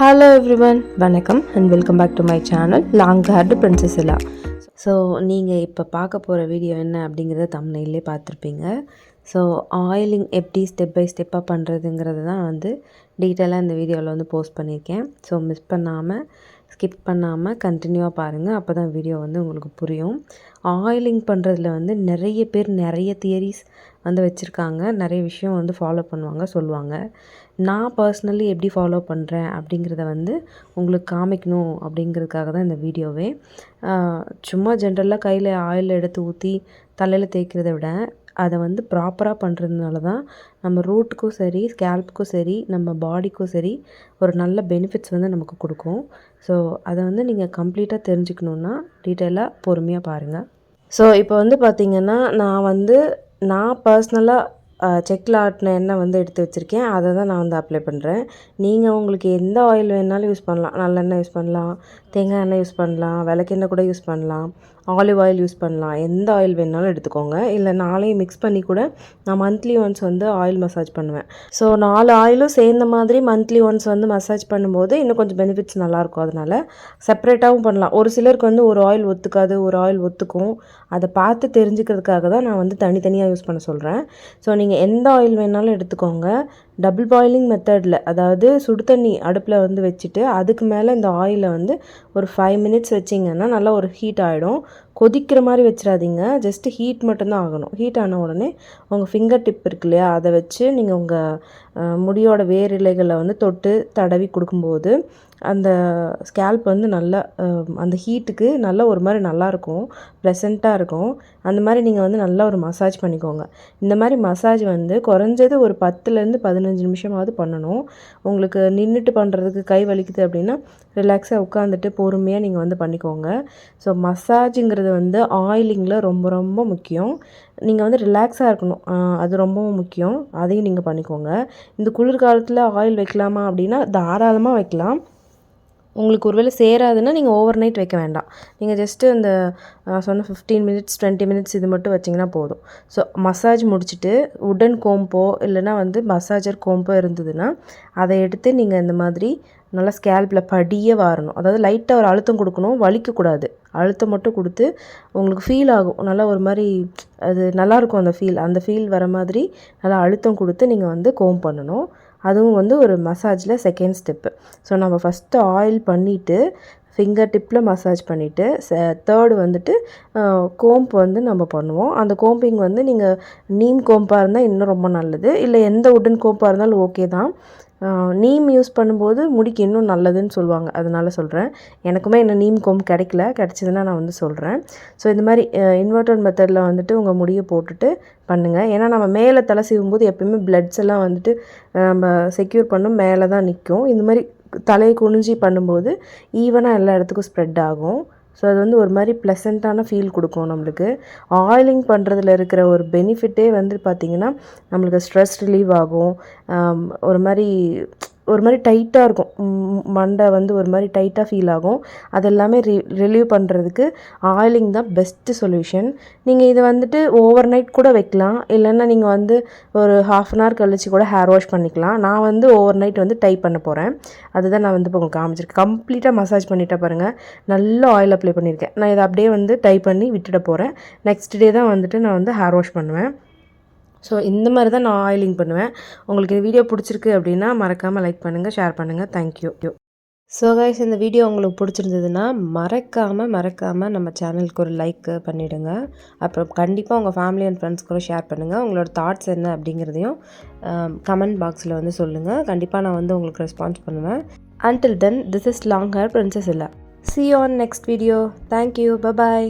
Hello everyone வணக்கம் and welcome back to my channel long haired princess இல்லா so நீங்கள் இப்போ பார்க்க போகிற வீடியோ என்ன அப்படிங்கிறத தமிழ்லே பார்த்துருப்பீங்க. ஸோ ஆயிலிங் எப்படி ஸ்டெப் பை ஸ்டெப்பாக பண்ணுறதுங்கிறது தான் வந்து டீட்டெயிலாக இந்த வீடியோவில் வந்து போஸ்ட் பண்ணியிருக்கேன். ஸோ மிஸ் பண்ணாமல் ஸ்கிப் பண்ணாமல் கண்டினியூவாக பாருங்கள் அப்போ தான் வீடியோ வந்து உங்களுக்கு புரியும். ஆயிலிங் பண்ணுறதுல வந்து நிறைய பேர் நிறைய தியரிஸ் வந்து வச்சுருக்காங்க. நிறைய விஷயம் வந்து ஃபாலோ பண்ணுவாங்க சொல்லுவாங்க. நான் பர்சனலி எப்படி ஃபாலோ பண்ணுறேன் அப்படிங்கிறத வந்து உங்களுக்கு காமிக்கணும் அப்படிங்கிறதுக்காக தான் இந்த வீடியோவே சும்மா ஜென்ரலாக கையில் ஆயில் எடுத்து ஊற்றி தலையில் தேய்க்கிறத விட அதை வந்து ப்ராப்பராக பண்ணுறதுனால தான் நம்ம ரூட்டுக்கும் சரி ஸ்கேல்ப்புக்கும் சரி நம்ம பாடிக்கும் சரி ஒரு நல்ல பெனிஃபிட்ஸ் வந்து நமக்கு கொடுக்கும். ஸோ அதை வந்து நீங்கள் கம்ப்ளீட்டாக தெரிஞ்சுக்கணுன்னா டீட்டெயிலாக பொறுமையாக பாருங்கள் ஸோ இப்போ வந்து பார்த்திங்கன்னா நான் வந்து நான் பர்சனலாக செக்கில் ஆட்டின எண்ணெய் வந்து எடுத்து வச்சுருக்கேன். அதை தான் நான் வந்து அப்ளை பண்ணுறேன் நீங்கள் உங்களுக்கு எந்த ஆயில் வேணாலும் யூஸ் பண்ணலாம். நல்லெண்ணெய் யூஸ் பண்ணலாம். தேங்காய் எண்ணெய் யூஸ் பண்ணலாம். விளக்கெண்ணெய் கூட யூஸ் பண்ணலாம். ஆலிவ் ஆயில் யூஸ் பண்ணலாம். எந்த ஆயில் வேணாலும் எடுத்துக்கோங்க. இல்லை நாளையும் மிக்ஸ் பண்ணி கூட நான் மந்த்லி ஒன்ஸ் வந்து ஆயில் மசாஜ் பண்ணுவேன். ஸோ நாலு ஆயிலும் சேர்ந்த மாதிரி மந்த்லி ஒன்ஸ் வந்து மசாஜ் பண்ணும்போது இன்னும் கொஞ்சம் பெனிஃபிட்ஸ் நல்லாயிருக்கும். அதனால் செப்பரேட்டாகவும் பண்ணலாம். ஒரு சிலருக்கு வந்து ஒரு ஆயில் ஒத்துக்காது ஒரு ஆயில் ஒத்துக்கும். அதை பார்த்து தெரிஞ்சுக்கிறதுக்காக தான் நான் வந்து தனித்தனியாக யூஸ் பண்ண சொல்கிறேன் ஸோ நீங்கள் நீங்கள் எந்த ஆயில் வேணாலும் எடுத்துக்கோங்க. டபுள் பாயிலிங் மெத்தடில் அதாவது சுடு தண்ணி அடுப்பில் வந்து வச்சுட்டு அதுக்கு மேலே இந்த ஆயிலை வந்து ஒரு ஃபைவ் மினிட்ஸ் வச்சிங்கன்னா நல்லா ஒரு ஹீட் ஆகிடும் கொதிக்கிற மாதிரி வச்சிடாதீங்க. ஜஸ்ட்டு ஹீட் மட்டும்தான் ஆகணும். ஹீட் ஆன உடனே உங்கள் ஃபிங்கர் டிப் இருக்கு இல்லையா அதை வச்சு நீங்கள் உங்கள் முடியோட வேர் இலைகளை வந்து தொட்டு தடவி கொடுக்கும்போது அந்த ஸ்கேல்ப் வந்து நல்லா அந்த ஹீட்டுக்கு நல்லா ஒரு மாதிரி நல்லாயிருக்கும் ப்ளசண்ட்டாக இருக்கும். அந்த மாதிரி நீங்கள் வந்து நல்லா ஒரு மசாஜ் பண்ணிக்கோங்க. இந்த மாதிரி மசாஜ் வந்து குறைஞ்சது ஒரு பத்துலேருந்து பதினஞ்சு நிமிஷமாவது பண்ணணும். உங்களுக்கு நின்றுட்டு பண்ணுறதுக்கு கை வலிக்குது அப்படின்னா ரிலாக்ஸாக உட்காந்துட்டு பொறுமையாக நீங்கள் வந்து பண்ணிக்கோங்க. ஸோ மசாஜுங்கிறது வந்து ஆயிலிங்கில் ரொம்ப ரொம்ப முக்கியம். நீங்கள் வந்து ரிலாக்ஸாக இருக்கணும். அது ரொம்பவும் முக்கியம். அதையும் நீங்கள் பண்ணிக்கோங்க. இந்த குளிர்காலத்தில் ஆயில் வைக்கலாமா அப்படின்னா தாராளமாக வைக்கலாம். உங்களுக்கு ஒருவேளை சேராதுன்னா நீங்கள் ஓவர் நைட் வைக்க வேண்டாம். நீங்கள் ஜஸ்ட்டு அந்த நான் சொன்ன ஃபிஃப்டீன் மினிட்ஸ் டுவெண்ட்டி மினிட்ஸ் இது மட்டும் வச்சிங்கன்னா போதும். ஸோ மசாஜ் முடிச்சுட்டு உடன் கோம்போ இல்லைன்னா வந்து மசாஜர் கோம்போ இருந்ததுன்னா அதை எடுத்து நீங்கள் இந்த மாதிரி நல்லா ஸ்கேல்பில் படியே வாரணும். அதாவது லைட்டாக ஒரு அழுத்தம் கொடுக்கணும் வலிக்கக்கூடாது அழுத்தம் மட்டும் கொடுத்து உங்களுக்கு ஃபீல் ஆகும். நல்லா ஒரு மாதிரி அது நல்லாயிருக்கும் அந்த ஃபீல் அந்த ஃபீல் வர மாதிரி நல்லா அழுத்தம் கொடுத்து நீங்கள் வந்து கோம் பண்ணணும். அதுவும் வந்து ஒரு மசாஜில் செகண்ட் ஸ்டெப்பு ஸோ நம்ம ஃபஸ்ட்டு ஆயில் பண்ணிவிட்டு ஃபிங்கர் டிப்பில் மசாஜ் பண்ணிவிட்டு தேர்டு வந்துட்டு கோம்ப் வந்து நம்ம பண்ணுவோம். அந்த கோம்பிங் வந்து நீங்கள் நீம் கோம்பாக இருந்தால் இன்னும் ரொம்ப நல்லது. இல்லை எந்த உடன் கோம்பாக இருந்தாலும் ஓகே தான். நீம் யூஸ் பண்ணும்போது முடிக்கு இன்னும் நல்லதுன்னு சொல்லுவாங்க. அதனால் சொல்கிறேன் எனக்குமே என்ன நீம் கோம் கிடைக்கல. கிடச்சிதுன்னா நான் வந்து சொல்கிறேன் ஸோ இந்த மாதிரி இன்வெர்டட் மெத்தடில் வந்துட்டு உங்கள் முடியை போட்டுட்டு பண்ணுங்கள் ஏன்னா நம்ம மேலே தலை சீவும்போது எப்பயுமே பிளட்ஸ் எல்லாம் வந்துட்டு நம்ம செக்யூர் பண்ணும் மேலே தான் நிற்கும் இந்த மாதிரி தலையை குனிஞ்சி பண்ணும்போது ஈவனாக எல்லா இடத்துக்கும் ஸ்ப்ரெட் ஆகும். ஸோ அது வந்து ஒரு மாதிரி ப்ளசண்ட்டான ஃபீல் கொடுக்கும் நம்மளுக்கு. ஆயிலிங் பண்ணுறதுல இருக்கிற ஒரு பெனிஃபிட்டே வந்து பார்த்திங்கன்னா நம்மளுக்கு ஸ்ட்ரெஸ் ரிலீவ் ஆகும். ஒரு மாதிரி ஒரு மாதிரி டைட்டாக இருக்கும். மண்டை வந்து ஒரு மாதிரி டைட்டாக ஃபீல் ஆகும். அதெல்லாமே ரி ரிலீவ் பண்ணுறதுக்கு ஆயிலிங் தான் பெஸ்ட்டு சொல்யூஷன் நீங்கள் இதை வந்துட்டு ஓவர் நைட் கூட வைக்கலாம். இல்லைன்னா நீங்கள் வந்து ஒரு ஹாஃப் அன் ஹவர் கழித்து கூட ஹேர் வாஷ் பண்ணிக்கலாம். நான் வந்து ஓவர் நைட் வந்து டை பண்ண போகிறேன் அதுதான் நான் வந்து இப்போ உங்களுக்கு காமிச்சிருக்கேன். கம்ப்ளீட்டாக மசாஜ் பண்ணிட்டேன் பாருங்கள் நல்ல ஆயில் அப்ளை பண்ணியிருக்கேன். நான் இதை அப்படியே வந்து டை பண்ணி விட்டுட போகிறேன் நெக்ஸ்ட் டே தான் வந்துட்டு நான் வந்து ஹேர் வாஷ் பண்ணுவேன். ஸோ இந்த மாதிரி தான் நான் ஆயிலிங் பண்ணுவேன். உங்களுக்கு இந்த வீடியோ பிடிச்சிருக்கு அப்படின்னா மறக்காமல் லைக் பண்ணுங்கள் ஷேர் பண்ணுங்கள் தேங்க்யூ ஸோ கைஸ் இந்த வீடியோ உங்களுக்கு பிடிச்சிருந்ததுன்னா மறக்காமல் மறக்காமல் நம்ம சேனலுக்கு ஒரு லைக் பண்ணிவிடுங்க அப்புறம் கண்டிப்பாக உங்கள் ஃபேமிலி அண்ட் ஃப்ரெண்ட்ஸ் கூட ஷேர் பண்ணுங்கள் உங்களோட தாட்ஸ் என்ன அப்படிங்கிறதையும் கமெண்ட் பாக்ஸில் வந்து சொல்லுங்கள் கண்டிப்பாக நான் வந்து உங்களுக்கு ரெஸ்பான்ஸ் பண்ணுவேன். Until then this is long hair princess இல்லை see on next video thank you bye bye